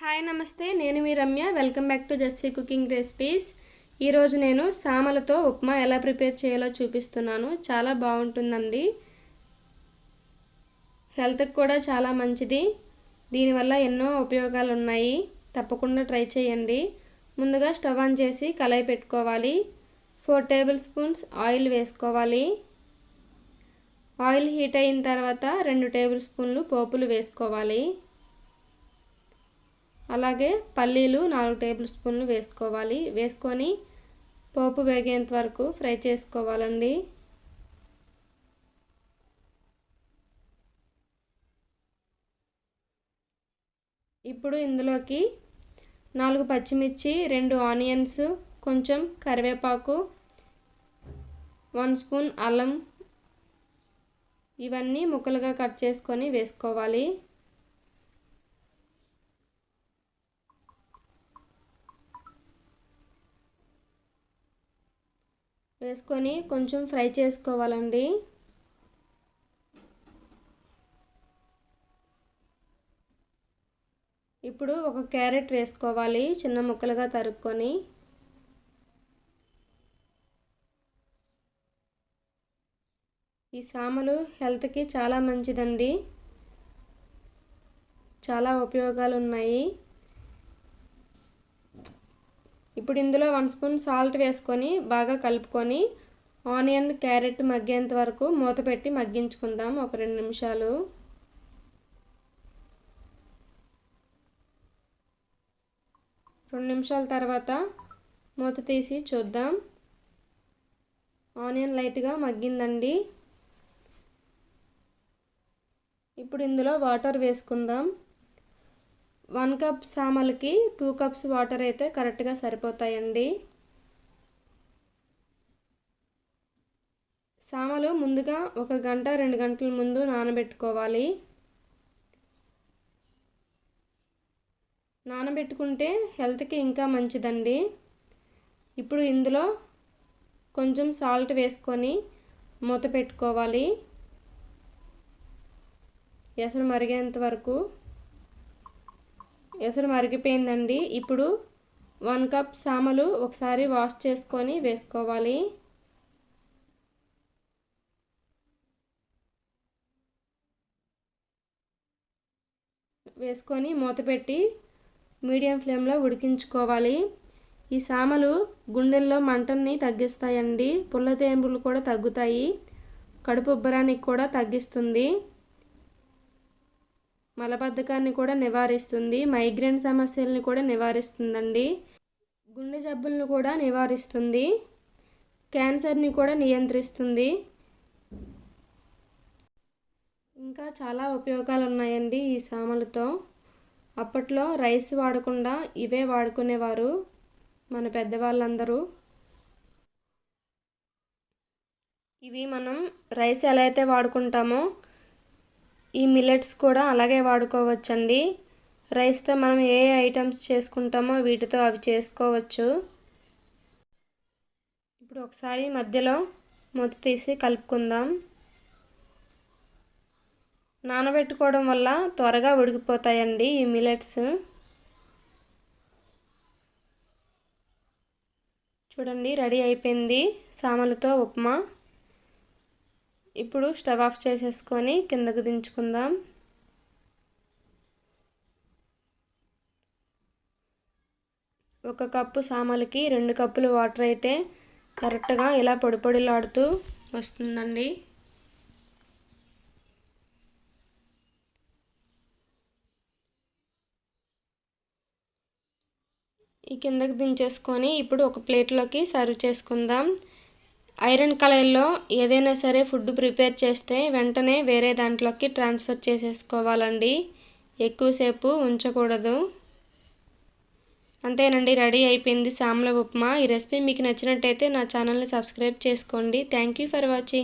Hi నమస్తే. నేను మీ Ramya. Welcome back to Jasvi cooking recipes. ఈరోజు నేను సామలతో ఉప్మా ఎలా ప్రిపేర్ చేయాలో చూపిస్తున్నాను. చాలా బాగుంటుందండి. హెల్త్కి కూడా చాలా మంచిది. దీనివల్ల ఎన్నో ఉపయోగాలు ఉన్నాయి తప్పకుండా ట్రై చేయండి. ముందుగా స్టవ్ ఆన్ చేసి కళాయి పెట్టుకోవాలి. ఫోర్ టేబుల్ స్పూన్స్ ఆయిల్ వేసుకోవాలి. ఆయిల్ హీట్ అయిన తర్వాత రెండు టేబుల్ స్పూన్లు పోపులు వేసుకోవాలి. అలాగే పల్లీలు నాలుగు టేబుల్ స్పూన్లు వేసుకోవాలి. వేసుకొని పోపు వేగేంత వరకు ఫ్రై చేసుకోవాలండి. ఇప్పుడు ఇందులోకి నాలుగు పచ్చిమిర్చి రెండు ఆనియన్స్ కొంచెం కరివేపాకు వన్ స్పూన్ అల్లం ఇవన్నీ ముక్కలుగా కట్ చేసుకొని వేసుకోవాలి. వేసుకొని కొంచెం ఫ్రై చేసుకోవాలండి. ఇప్పుడు ఒక క్యారెట్ వేసుకోవాలి చిన్న ముక్కలుగా తరుక్కొని. ఈ సామలు హెల్త్కి చాలా మంచిదండి. చాలా ఉపయోగాలు ఉన్నాయి ఇప్పుడు ఇందులో వన్ స్పూన్ సాల్ట్ వేసుకొని బాగా కలుపుకొని ఆనియన్ క్యారెట్ మగ్గేంత వరకు మూత పెట్టి మగ్గించుకుందాం ఒక రెండు నిమిషాలు. రెండు నిమిషాల తర్వాత మూత తీసి చూద్దాం. ఆనియన్ లైట్గా మగ్గిందండి. ఇప్పుడు ఇందులో వాటర్ వేసుకుందాం. వన్ కప్ సామలకి టూ కప్స్ వాటర్ అయితే కరెక్ట్గా సరిపోతాయండి. సామలు ముందుగా ఒక గంట రెండు గంటల ముందు నానబెట్టుకోవాలి. నానబెట్టుకుంటే హెల్త్కి ఇంకా మంచిదండి. ఇప్పుడు ఇందులో కొంచెం సాల్ట్ వేసుకొని మూత పెట్టుకోవాలి. ఎసరు మరిగేంత వరకు ఎసరు మరిగిపోయిందండి. ఇప్పుడు వన్ కప్ సామలు ఒకసారి వాష్ చేసుకొని వేసుకోవాలి. వేసుకొని మూత పెట్టి మీడియం ఫ్లేమ్లో ఉడికించుకోవాలి. ఈ సామలు గుండెల్లో మంటల్ని తగ్గిస్తాయండి. పుల్లతేంపులు కూడా తగ్గుతాయి. కడుపు ఉబ్బరానికి కూడా తగ్గిస్తుంది. మలబద్ధకాన్ని కూడా నివారిస్తుంది మైగ్రేన్ సమస్యల్ని కూడా నివారిస్తుందండి గుండె జబ్బులను కూడా నివారిస్తుంది క్యాన్సర్ని కూడా నియంత్రిస్తుంది. ఇంకా చాలా ఉపయోగాలు ఉన్నాయండి ఈ సామలతో. అప్పట్లో రైస్ వాడకుండా ఇవే వాడుకునేవారు మన పెద్దవాళ్ళందరూ. ఇవి మనం రైస్ ఎలా అయితే వాడుకుంటామో ఈ మిల్లెట్స్ కూడా అలాగే వాడుకోవచ్చండి. రైస్తో మనం ఏ ఐటమ్స్ చేసుకుంటామో వీటితో అవి చేసుకోవచ్చు. ఇప్పుడు ఒకసారి మధ్యలో మూత తీసి కలుపుకుందాం. నానబెట్టుకోవడం వల్ల త్వరగా ఉడికిపోతాయండి ఈ మిల్లెట్స్ చూడండి రెడీ అయిపోయింది సామలతో ఉప్మా. ఇప్పుడు స్టవ్ ఆఫ్ చేసేసుకొని కిందకు దించుకుందాం. ఒక కప్పు సామలకి రెండు కప్పులు వాటర్ అయితే కరెక్ట్గా ఇలా పొడిపొడిలాడుతూ వస్తుందండి. ఈ కిందకి దించేసుకొని ఇప్పుడు ఒక ప్లేట్లోకి సర్వ్ చేసుకుందాం. ఐరన్ కళాయిల్లో ఏదైనా సరే ఫుడ్ ప్రిపేర్ చేస్తే వెంటనే వేరే దాంట్లోకి ట్రాన్స్ఫర్ చేసేసుకోవాలండి. ఎక్కువసేపు ఉంచకూడదు. అంతేనండి రెడీ అయిపోయింది సామ్ల ఉప్మా. ఈ రెసిపీ మీకు నచ్చినట్టయితే నా ఛానల్ని సబ్స్క్రైబ్ చేసుకోండి. Thank you for watching.